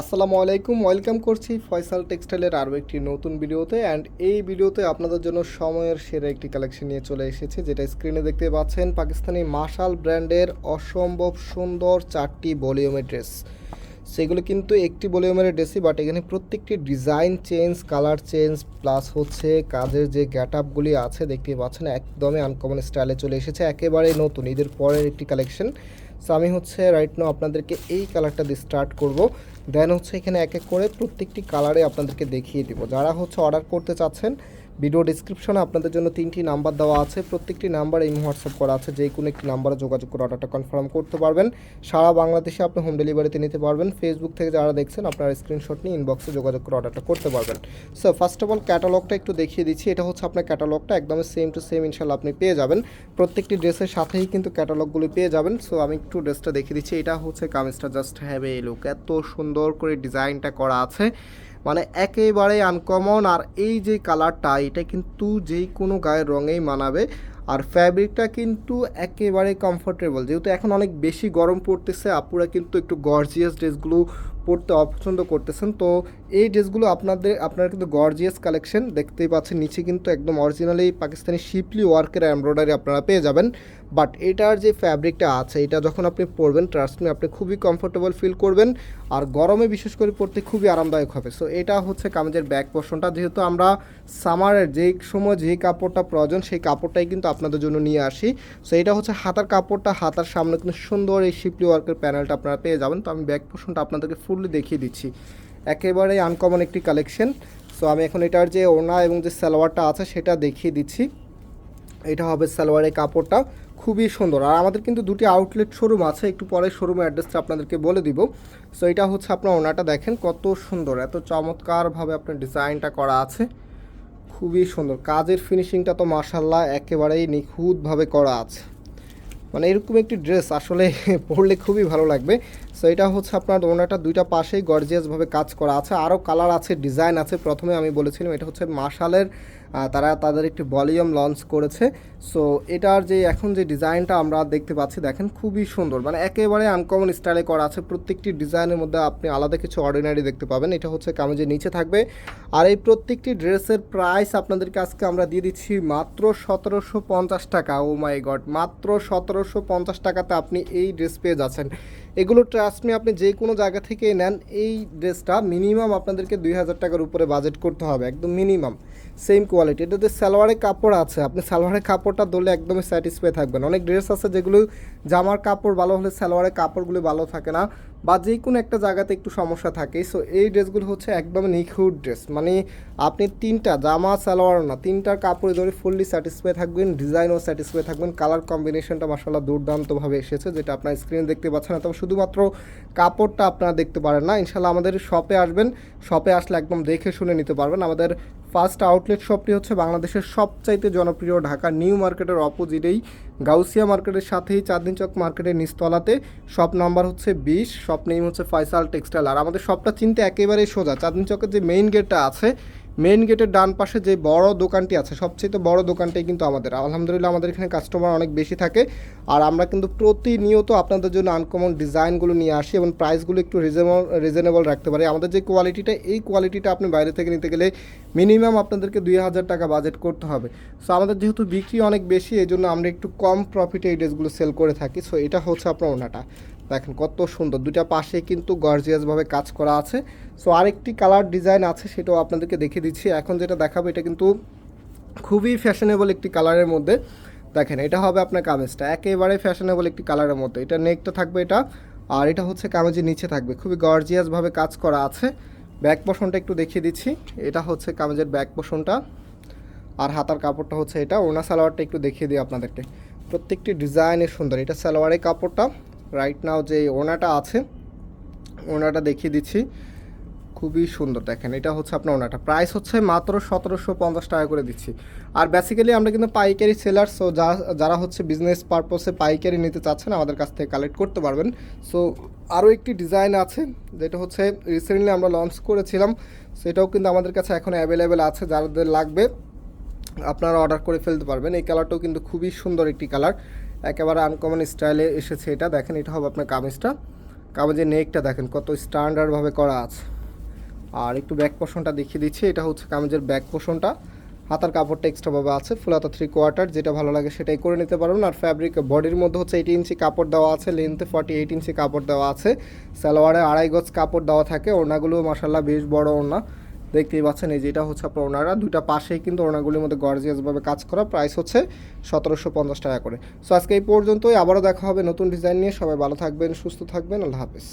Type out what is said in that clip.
আসসালামু আলাইকুম, ওয়েলকাম করছি ফয়সাল টেক্সটাইলের আরও একটি নতুন ভিডিওতে। অ্যান্ড এই ভিডিওতে আপনাদের জন্য সময়ের সেরা একটি কালেকশন নিয়ে চলে এসেছে, যেটা স্ক্রিনে দেখতে পাচ্ছেন পাকিস্তানি মাশাল ব্র্যান্ডের অসম্ভব সুন্দর চারটি ভলিউমের ড্রেস। সেগুলো কিন্তু একটি ভলিউমের ড্রেসই বাট এখানে প্রত্যেকটি design change colour change plus হচ্ছে কাজের যে গ্যাট আপগুলি আছে দেখতে পাচ্ছেন, একদমই আনকমন স্টাইলে চলে এসেছে একেবারে নতুন, ঈদের পরের একটি কালেকশন সো আমি হচ্ছে রাইট নাও আপনাদেরকে এই কালারটা দিয়ে স্টার্ট করব। দেন হচ্ছে এখানে এক এক করে প্রত্যেকটি কালারে আপনাদেরকে দেখিয়ে দিব। যারা হচ্ছে অর্ডার করতে চাচ্ছেন ভিডিও ডিসক্রিপশনে আপনাদের জন্য তিনটি নাম্বার দেওয়া আছে। প্রত্যেকটি নাম্বার এই হোয়াটসঅ্যাপ করা আছে। যে কোনো একটি নাম্বারে যোগাযোগ করে অর্ডারটা কনফার্ম করতে পারবেন। সারা বাংলাদেশে আপনি হোম ডেলিভারিতে নিতে পারবেন। ফেসবুক থেকে যারা দেখছেন, আপনারা স্ক্রিনশট নিয়ে ইনবক্সে যোগাযোগ করে অর্ডারটা করতে পারবেন। সো ফার্স্ট অফ অল ক্যাটালগটা একটু দেখিয়ে দিচ্ছি। এটা হচ্ছে আপনার ক্যাটালগটা একদম সেম টু সেম ইনশাল্লাহ আপনি পেয়ে যাবেন। প্রত্যেকটি ড্রেসের সাথেই কিন্তু ক্যাটালগুলি পেয়ে যাবেন। সো আমি একটু ড্রেসটা দেখিয়ে দিচ্ছি। এটা হচ্ছে কামিজটা। জাস্ট হ্যাভ লুক এত সুন্দর করে ডিজাইনটা করা আছে। মানে একেবারে আনকমন আর এই যে কালারটা এটা কিন্তু যে কোনো গায়ের রঙেই মানাবে। আর ফ্যাব্রিকটা কিন্তু একেবারে কমফোর্টেবল যেহেতু এখন অনেক বেশি গরম পড়তেছে, আপুরা কিন্তু একটু গর্জিয়াস ড্রেসগুলো পরতে অপছন্দ করতেছেন, তো এই ড্রেসগুলো আপনাদের, আপনারা কিন্তু গর্জিয়াস কালেকশন দেখতেই পাচ্ছেন, নিচে কিন্তু একদম অরিজিনালি পাকিস্তানি শিপলি ওয়ার্কের এমব্রয়ডারি আপনারা পেয়ে যাবেন। বাট এটার যে ফ্যাব্রিকটা আছে, এটা যখন আপনি পরবেন ট্রাস্ট মি আপনি খুবই কমফোর্টেবল ফিল করবেন, আর গরমে বিশেষ করে পরতে খুবই আরামদায়ক হবে। সো এটা হচ্ছে কামেজের ব্যাক পোর্শনটা যেহেতু আমরা সামারের যেই সময় যেই কাপড়টা প্রয়োজন, সেই কাপড়টাই কিন্তু আপনাদের জন্য নিয়ে আসি। সো এটা হচ্ছে হাতার কাপড়টা, হাতার সামনে কিন্তু সুন্দর এই শিপলি ওয়ার্কের প্যানেলটা আপনারা পেয়ে যাবেন। তো আমি ব্যাক পোর্শনটা আপনাদেরকে ফুললি দেখিয়ে দিচ্ছি। একেবারে আনকমন একটি কালেকশন সো আমি এখন এটার যে ওনা এবং যে সালোয়ারটা আছে, সেটা দেখিয়ে দিচ্ছি। এটা হবে সালোয়ারের কাপড়টা। খুবই সুন্দর। আর আমাদের কিন্তু দুটি আউটলেট শোরুম আছে। একটু পরে শোরুমের অ্যাড্রেসটা আপনাদেরকে বলে দিব। সো এটা হচ্ছে আপনার ওনাটা দেখেন, কত সুন্দর। এত চমৎকারভাবে আপনার ডিজাইনটা করা আছে। খুবই সুন্দর। কাজের ফিনিশিংটা তো মার্শাল্লাহ একেবারেই নিখুঁতভাবে করা আছে। মানে এরকম একটি ড্রেস আসলে পরলে খুবই ভালো লাগবে। সো এটা হচ্ছে আপনার ওনাটা দুইটা পাশেই গর্জিয়াসভাবে কাজ করা আছে। আরও কালার আছে ডিজাইন আছে। প্রথমে আমি বলেছিলাম, এটা হচ্ছে মার্শালের তারা তাদের একটি ভলিউম লঞ্চ করেছে। সো এটার যে এখন যে ডিজাইনটা আমরা দেখতে পাচ্ছি, দেখেন খুবই সুন্দর। মানে একেবারে আনকমন স্টাইলে করা আছে। প্রত্যেকটি ডিজাইনের মধ্যে আপনি আলাদা কিছু অর্ডিনারি দেখতে পাবেন। এটা হচ্ছে কামিজের নিচে থাকবে। আর এই প্রত্যেকটি ড্রেসের প্রাইস আপনাদেরকে আজকে আমরা দিয়ে দিচ্ছি মাত্র সতেরোশো পঞ্চাশ টাকা। ও মাই গড মাত্র সতেরোশো পঞ্চাশ টাকাতে আপনি এই ড্রেস পেয়ে যাচ্ছেন। এগুলো ট্রাস্ট মি আপনি যে কোনো জায়গা থেকে নেন, এই ড্রেসটা মিনিমাম আপনাদেরকে দুই হাজার টাকার উপরে বাজেট করতে হবে, একদম মিনিমাম সেম কোয়ালিটি এটাতে সালোয়ারের কাপড় আছে। আপনি সালোয়ারের কাপড়টা ধরলে একদমই স্যাটিসফাই থাকবেন। অনেক ড্রেস আছে যেগুলো জামার কাপড় ভালো হলে সালোয়ারের কাপড়গুলো ভালো থাকে না বা যে কোনো একটা জায়গাতে একটু সমস্যা থাকে। সো এই ড্রেসগুলো হচ্ছে একদম নিখুঁত ড্রেস মানে আপনি তিনটা, জামা, সালোয়ার না, তিনটার কাপড়ে ধরে ফুললি স্যাটিসফাই থাকবেন ডিজাইনও স্যাটিসফাই থাকবেন। কালার কম্বিনেশনটা মাসাল্লাহ দুর্দান্তভাবে এসেছে, যেটা আপনার স্ক্রিনে দেখতে পাচ্ছেন না। তবে শুধুমাত্র কাপড়টা আপনারা দেখতে পারেন না। ইনশাল্লাহ আমাদের শপে আসবেন। শপে আসলে একদম দেখে শুনে নিতে পারবেন। আমাদের ফার্স্ট আউটলেট শপটি হচ্ছে বাংলাদেশের সবচাইতে জনপ্রিয় ঢাকা নিউ মার্কেটের অপোজিটেই গাউসিয়া মার্কেটের সাথেই চাঁদনি চক মার্কেটের নিস্তলাতে শপ নাম্বার হচ্ছে বিশ, শপ নেম হচ্ছে ফয়সাল টেক্সটাইল। আর আমাদের শপটা চিনতে একেবারেই সোজা। চাঁদনি চকের যে মেইন গেটটা আছে মেইন গেটের ডান পাশে যে বড় দোকানটি আছে সবচেয়ে বড় দোকানটাই কিন্তু আমাদের। আলহামদুলিল্লাহ আমাদের এখানে কাস্টমার অনেক বেশি থাকে। আর আমরা কিন্তু প্রতিনিয়ত আপনাদের জন্য আনকমন ডিজাইনগুলো নিয়ে আসি এবং প্রাইসগুলো একটু রিজনেবল রিজনেবল রাখতে পারি। আমাদের যে কোয়ালিটিটা এই কোয়ালিটিটা আপনি বাইরে থেকে নিতে গেলে মিনিমাম আপনাদেরকে দুই হাজার টাকা বাজেট করতে হবে। সো আমাদের যেহেতু বিক্রি অনেক বেশি এই জন্য আমরা একটু কম প্রফিটে এই ড্রেসগুলো সেল করে থাকি। সো এটা হচ্ছে আপনার ওনাটা দেখেন কত সুন্দর। দুটা পাশে কিন্তু গর্জিয়াসভাবে কাজ করা আছে। সো আরেকটি কালার ডিজাইন আছে, সেটাও আপনাদেরকে দেখিয়ে দিচ্ছি। এখন যেটা দেখাবো, এটা কিন্তু খুবই ফ্যাশনেবল একটি কালারের মধ্যে। দেখেন, এটা হবে আপনার কামেজটা। একেবারে ফ্যাশনেবল একটি কালারের মধ্যে। এটা নেকটা থাকবে এটা, আর এটা হচ্ছে কামেজের নিচে থাকবে। খুবই গর্জিয়াসভাবে কাজ করা আছে। ব্যাক পোষণটা একটু দেখিয়ে দিচ্ছি। এটা হচ্ছে কামেজের ব্যাক পোষণটা আর হাতার কাপড়টা হচ্ছে এটা। ওনা সালোয়ারটা একটু দেখিয়ে দিই আপনাদেরকে। প্রত্যেকটি ডিজাইনের সুন্দর। এটা সালোয়ারের কাপড়টা। রাইট নাও যে ওনাটা আছে, ওনাটা দেখিয়ে দিচ্ছি। খুবই সুন্দর, দেখেন, এটা হচ্ছে আপনার ওনাটা। প্রাইস হচ্ছে মাত্র সতেরোশো পঞ্চাশ টাকা করে দিচ্ছি। আর বেসিক্যালি আমরা কিন্তু পাইকারি সেলার সো যারা হচ্ছে বিজনেস পারপসে পাইকারি নিতে চাচ্ছেন, আমাদের কাছ থেকে কালেক্ট করতে পারবেন। সো আরও একটি ডিজাইন আছে, যেটা হচ্ছে রিসেন্টলি আমরা লঞ্চ করেছিলাম। সেটাও কিন্তু আমাদের কাছে এখন অ্যাভেলেবেল আছে, যাদের লাগবে, আপনারা অর্ডার করে ফেলতে পারবেন। এই কালারটাও কিন্তু খুবই সুন্দর একটি কালার একেবারে আনকমন স্টাইলে এসেছে এটা। দেখেন, এটা হবে আপনার কামিজটা। কাগজের নেকটা দেখেন, কত স্ট্যান্ডার্ডভাবে করা আছে। আর একটু ব্যাক পোর্শনটা দেখিয়ে দিচ্ছি। এটা হচ্ছে কামিজের ব্যাক পোর্শনটা হাতার কাপড়টা এক্সট্রাভাবে আছে ফুল হাতা থ্রি কোয়ার্টার যেটা ভালো লাগে সেটাই করে নিতে পারবেন। আর ফ্যাব্রিক বডির মধ্যে হচ্ছে এইট ইঞ্চি কাপড় দেওয়া আছে লেন্থে ফর্টি এইট ইঞ্চি কাপড় দেওয়া আছে। সালোয়ারে আড়াই গজ কাপড় দেওয়া থাকে ওড়নাগুলো মাসাল্লাহ বেশ বড় ওড়না। দেখতেই পাচ্ছেন, এই যে এটা হচ্ছে আপনার ওনারা। দুইটা পাশেই কিন্তু ওনারগুলির মধ্যে গর্জিয়াসভাবে কাজ করা প্রাইস হচ্ছে সতেরোশো পঞ্চাশ টাকা করে। সো আজকে এই পর্যন্তই। আবারও দেখা হবে নতুন ডিজাইন নিয়ে। সবাই ভালো থাকবেন, সুস্থ থাকবেন। আল্লাহ হাফেজ।